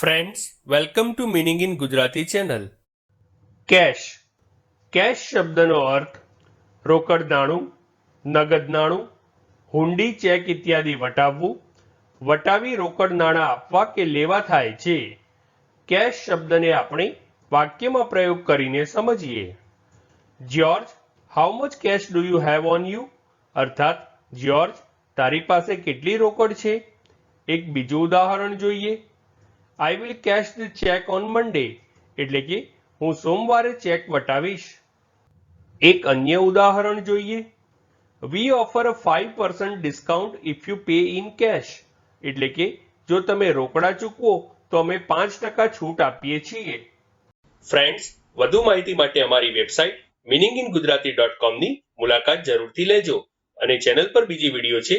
Friends welcome to meaning in Gujarati channel cash cash શબ્દનો અર્થ રોકડ નાણું નગદ નાણું હુંડી, ચેક ઇત્યાદિ વટાવવું, વટાવી રોકડ નાણાં આપવા કે લેવા થાય છે. કેશ શબ્દને આપણે વાક્યમાં પ્રયોગ કરીને સમજીએ. George how much cash do you have on you અર્થાત જ્યોર્જ તારી પાસે કેટલી રોકડ છે? એક બીજું ઉદાહરણ જોઈએ. I will cash the cheque on Monday એટલે કે હું સોમવારે ચેક વટાવીશ. એક અન્ય ઉદાહરણ જોઈએ. We offer a five percent discount if you pay in cash એટલે કે જો તમે રોકડા ચૂકવો, તો અમે પાંચ ટકા છૂટ આપીએ છીએ. ફ્રેન્ડ્સ વધુ માહિતી માટે અમારી website meaning in Gujarati dot કોમની મુલાકાત જરૂરથી લેજો. અને ચેનલ પર બીજી વીડિયો છે